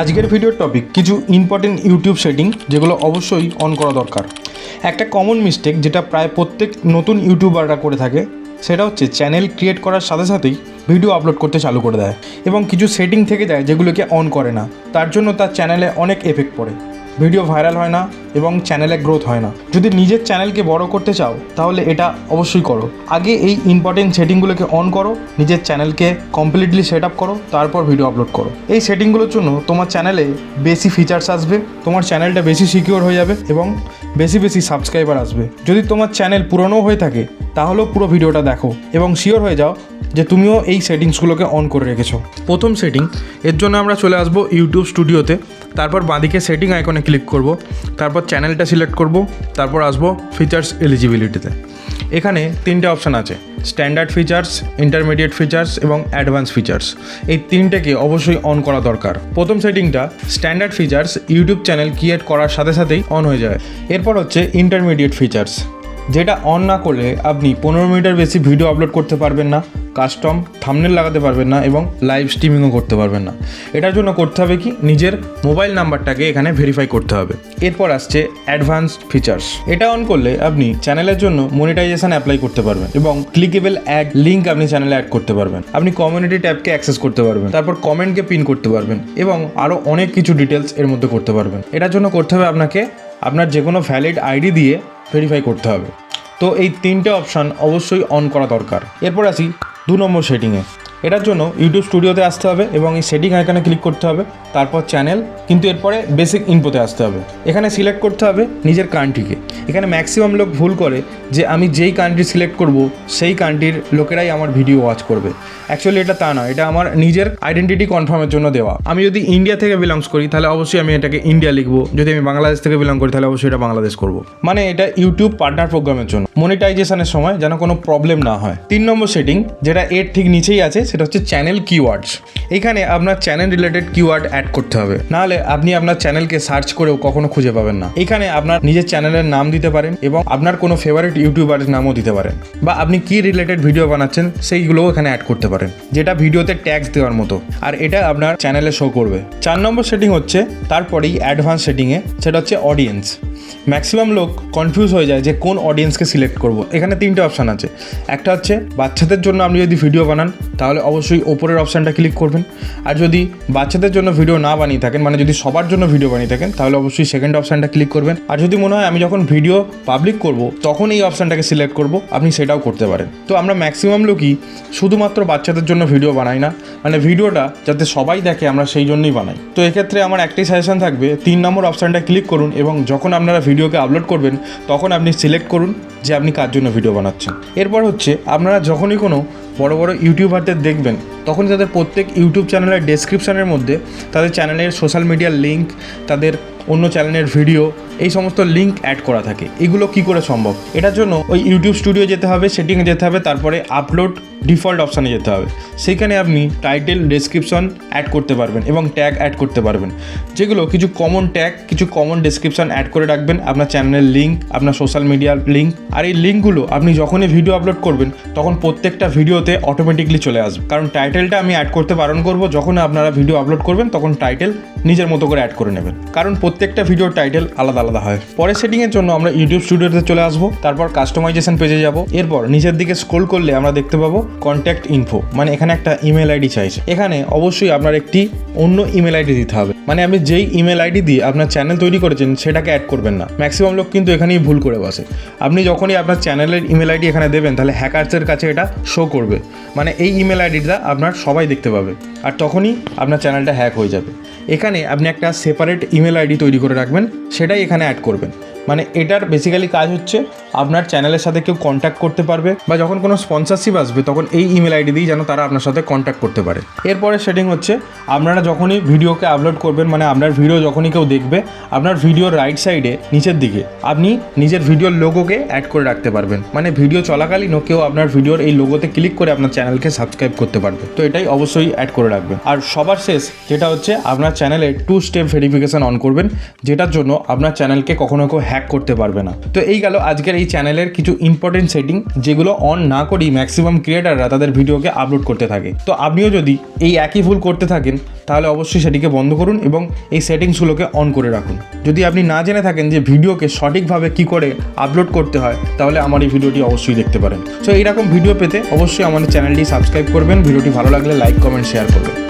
আজকের ভিডিওর টপিক কিছু ইম্পর্টেন্ট ইউটিউব সেটিং যেগুলো অবশ্যই অন করা দরকার। একটা কমন মিস্টেক যেটা প্রায় প্রত্যেক নতুন ইউটিউবাররা করে থাকে, সেটা হচ্ছে চ্যানেল ক্রিয়েট করার সাথে সাথেই ভিডিও আপলোড করতে চালু করে দেয় এবং কিছু সেটিং থেকে যায় যেগুলোকে অন করে না। তার জন্য তার চ্যানেলে অনেক এফেক্ট পড়ে। ভিডিও ভাইরাল হয় না এবং চ্যানেলে গ্রোথ হয় না। যদি নিজের চ্যানেলকে বড় করতে চাও, তাহলে এটা অবশ্যই করো। আগে এই ইম্পর্টেন্ট সেটিংগুলোকে অন করো, নিজের চ্যানেলকে কমপ্লিটলি সেট আপ করো, তারপর ভিডিও আপলোড করো। এই সেটিংগুলোর জন্য তোমার চ্যানেলে বেশি ফিচার্স আসবে, তোমার চ্যানেলটা বেশি সিকিওর হয়ে যাবে এবং বেশি বেশি সাবস্ক্রাইবার আসবে। যদি তোমার চ্যানেল পুরনো হয়ে থাকে, তাহলেও পুরো ভিডিওটা দেখো এবং শিওর হয়ে যাও যে তুমিও এই সেটিংসগুলোকে অন করে রেখেছো। প্রথম সেটিং এর জন্য আমরা চলে আসব ইউটিউব স্টুডিওতে তারপর বাঁদিকে সেটিং আইকনে ক্লিক করব। তারপর চ্যানেলটা সিলেক্ট করব, তারপর আসব ফিচার্স এলিজিবিলিটিতে এখানে তিনটে অপশান আছে স্ট্যান্ডার্ড ফিচার্স ইন্টারমিডিয়েট ফিচার্স এবং অ্যাডভান্স ফিচার্স এই তিনটেকে অবশ্যই অন করা দরকার। প্রথম সেটিংটা standard features YouTube channel create করার সাথে সাথেই অন হয়ে যায়। এরপর হচ্ছে ইন্টারমিডিয়েট ফিচার্স যেটা অন না করলে আপনি পনেরো মিনিটের বেশি ভিডিও আপলোড করতে পারবেন না কাস্টম থামনেল লাগাতে পারবেন না এবং লাইভ স্ট্রিমিংও করতে পারবেন না। এটার জন্য করতে হবে কি? নিজের মোবাইল নাম্বারটাকে এখানে ভেরিফাই করতে হবে। এরপর আসছে অ্যাডভান্স ফিচার্স এটা অন করলে আপনি চ্যানেলের জন্য মনিটাইজেশন অ্যাপ্লাই করতে পারবেন এবং ক্লিকেবল অ্যাড লিঙ্ক আপনি চ্যানেলে অ্যাড করতে পারবেন। আপনি কমিউনিটি ট্যাবকে অ্যাক্সেস করতে পারবেন, তারপর কমেন্টকে পিন করতে পারবেন এবং আরও অনেক কিছু ডিটেলস এর মধ্যে করতে পারবেন। এটার জন্য করতে হবে আপনাকে আপনার যে কোনো ভ্যালিড আইডি দিয়ে ভেরিফাই করতে হবে। তো এই তিনটে অপশান অবশ্যই অন করা দরকার। এরপর আসি দু নম্বর সেটিংয়ে এটার জন্য ইউটিউব স্টুডিওতে আসতে হবে এবং এই সেটিং আইকনে ক্লিক করতে হবে, তারপর চ্যানেল কিন্তু এরপরে বেসিক ইনপোতে আসতে হবে। এখানে সিলেক্ট করতে হবে নিজের কান্ট্রিকে এখানে ম্যাক্সিমাম লোক ভুল করে যে আমি যেই কান্ট্রি সিলেক্ট করব, সেই কান্ট্রির লোকেরাই আমার ভিডিও ওয়াচ করবে। অ্যাকচুয়ালি এটা তা না এটা আমার নিজের আইডেন্টিটি কনফার্মের জন্য দেওয়া। আমি যদি ইন্ডিয়া থেকে বিলংস করি, তাহলে অবশ্যই আমি এটাকে ইন্ডিয়া লিখব। যদি আমি বাংলাদেশ থেকে বিলং করি, তাহলে অবশ্যই এটা বাংলাদেশ করব। মানে এটা ইউটিউব পার্টনার প্রোগ্রামের জন্য। মনিটাইজেশনের সময় যেন কোনো প্রবলেম না হয়। তিন নম্বর সেটিং যেটা এর ঠিক নিচেই আছে সেটা হচ্ছে চ্যানেল কিওয়ার্ডস এখানে আপনার চ্যানেল রিলেটেড কিওয়ার্ড অ্যাড করতে হবে। নাহলে আপনি আপনার চ্যানেলকে সার্চ করেও কখনো খুঁজে পাবেন না। এখানে আপনার নিজের চ্যানেলের নাম দিতে পারেন এবং আপনার কোনো ফেভারিট ইউটিউবারের নামও দিতে পারেন। বা আপনি কি রিলেটেড ভিডিও বানাচ্ছেন সেইগুলোও এখানে অ্যাড করতে পারেন, যেটা ভিডিওতে ট্যাক্স দেওয়ার মতো। আর এটা আপনার চ্যানেলে শো করবে। চার নম্বর সেটিং হচ্ছে, তারপরেই অ্যাডভান্স সেটিংয়ে সেটা হচ্ছে অডিয়েন্স ম্যাক্সিমাম লোক কনফিউজ হয়ে যায় যে কোন অডিয়েন্সকে সিলেক্ট করব। এখানে তিনটে অপশান আছে। একটা হচ্ছে বাচ্চাদের জন্য আপনি যদি ভিডিও বানান, তাহলে অবশ্যই ওপরের অপশানটা ক্লিক করবেন। আর যদি বাচ্চাদের জন্য ভিডিও না বানিয়ে থাকেন মানে যদি সবার জন্য ভিডিও বানিয়ে থাকেন, তাহলে অবশ্যই সেকেন্ড অপশানটা ক্লিক করবেন। আর যদি মনে হয় আমি যখন ভিডিও পাবলিক করব, তখন এই অপশানটাকে সিলেক্ট করব, আপনি সেটাও করতে পারেন। তো আমরা ম্যাক্সিমাম লোকই শুধুমাত্র বাচ্চাদের জন্য ভিডিও বানাই না মানে ভিডিওটা যাতে সবাই দেখে, আমরা সেই জন্যই বানাই। তো এক্ষেত্রে আমার একটাই সাজেশন থাকবে, তিন নম্বর অপশানটা ক্লিক করুন এবং যখন আপনারা ভিডিওকে আপলোড করবেন তখন আপনি সিলেক্ট করুন। যে আপনি কার জন্য ভিডিও বানাচ্ছেন। এরপর হচ্ছে, আপনারা যখনই কোনো বড় বড় ইউটিউবারদের দেখবেন, তখনই তাদের প্রত্যেক ইউটিউব চ্যানেলের ডেসক্রিপশনের মধ্যে তাদের চ্যানেলের সোশ্যাল মিডিয়ার লিঙ্ক তাদের অন্য চ্যানেলের ভিডিও এই সমস্ত লিঙ্ক অ্যাড করা থাকে। এগুলো কি করে সম্ভব? এটার জন্য ওই ইউটিউব স্টুডিও যেতে হবে সেটিংয়ে যেতে হবে, তারপরে আপলোড ডিফল্ট অপশানে যেতে হবে। সেখানে আপনি টাইটেল ডেসক্রিপশন অ্যাড করতে পারবেন এবং ট্যাগ অ্যাড করতে পারবেন। যেগুলো কিছু কমন ট্যাগ কিছু কমন ডেসক্রিপশন অ্যাড করে রাখবেন, আপনার চ্যানেলের লিঙ্ক আপনার সোশ্যাল মিডিয়ার লিঙ্ক আর এই লিঙ্কগুলো আপনি যখনই ভিডিও আপলোড করবেন, তখন প্রত্যেকটা ভিডিওতে অটোমেটিকলি চলে আসবে। কারণ টাইটেলটা আমি অ্যাড করতে বারণ করব যখন আপনারা ভিডিও আপলোড করবেন, তখন টাইটেল নিজের মতো করে অ্যাড করে নেবেন। কারণ প্রত্যেকটা ভিডিওর টাইটেল আলাদা আলাদা হয়। পরের সেটিংয়ের জন্য আমরা ইউটিউব স্টুডিওতে চলে আসব, তারপর কাস্টমাইজেশন পেজে যাব। এরপর নিচের দিকে স্ক্রোল করলে আমরা দেখতে পাবো কন্ট্যাক্ট ইনফো মানে এখানে একটা ইমেল আইডি চাইছে। এখানে অবশ্যই আপনার একটি অন্য ইমেল আইডি দিতে হবে। মানে আপনি যেই ইমেল আইডি দিয়ে আপনার চ্যানেল তৈরি করেছেন, সেটাকে অ্যাড করবেন না। ম্যাক্সিমাম লোক কিন্তু এখানেই ভুল করে বসে। আপনি যখনই আপনার চ্যানেলের ইমেল আইডি এখানে দেবেন, তাহলে হ্যাকার্সের কাছে এটা শো করবে। মানে এই ইমেল আইডিটা আপনার সবাই দেখতে পাবে। আর তখনই আপনার চ্যানেলটা হ্যাক হয়ে যাবে। এখানে আপনি একটা সেপারেট ইমেল আইডি তৈরি করে রাখবেন, সেটাই এখানে অ্যাড করবেন। মানে এটার বেসিক্যালি কাজ হচ্ছে আপনার চ্যানেলের সাথে কেউ কন্ট্যাক্ট করতে পারবে বা যখন কোনো স্পন্সরশিপ আসবে, তখন এই ইমেল আইডি দিয়েই যেন তারা আপনার সাথে কন্ট্যাক্ট করতে পারে। এরপরে সেটিং হচ্ছে, আপনারা যখনই ভিডিওকে আপলোড করবেন মানে আপনার ভিডিও যখনই কেউ দেখবে, আপনার ভিডিওর রাইট সাইডে নিচের দিকে, আপনি নিজের ভিডিওর লোগোকে অ্যাড করে রাখতে পারবেন। মানে ভিডিও চলাকালীনও কেউ আপনার ভিডিওর এই লোগোতে ক্লিক করে আপনার চ্যানেলকে সাবস্ক্রাইব করতে পারবে। তো এটাই অবশ্যই অ্যাড করে রাখবেন। আর সবার শেষ, যেটা হচ্ছে আপনার চ্যানেলে টু স্টেপ ভেরিফিকেশন অন করবেন, যেটার জন্য আপনার চ্যানেলকে কখনো কেউ হ্যাক করতে পারবে না। তো এই গেল আজকের এই চ্যানেলের কিছু ইম্পর্টেন্ট সেটিং যেগুলো অন না করেই ম্যাক্সিমাম ক্রিয়েটাররা তাদের ভিডিওকে আপলোড করতে থাকে। তো আপনিও যদি এই একই ভুল করতে থাকেন, তাহলে অবশ্যই সেটিকে বন্ধ করুন এবং এই সেটিংসগুলোকে অন করে রাখুন। যদি আপনি না জেনে থাকেন যে ভিডিওকে সঠিকভাবে কি করে আপলোড করতে হয়, তাহলে আমার এই ভিডিওটি অবশ্যই দেখতে পারেন। সো এইরকম ভিডিও পেতে অবশ্যই আমাদের চ্যানেলটি সাবস্ক্রাইব করবেন। ভিডিওটি ভালো লাগলে লাইক কমেন্ট শেয়ার করবেন।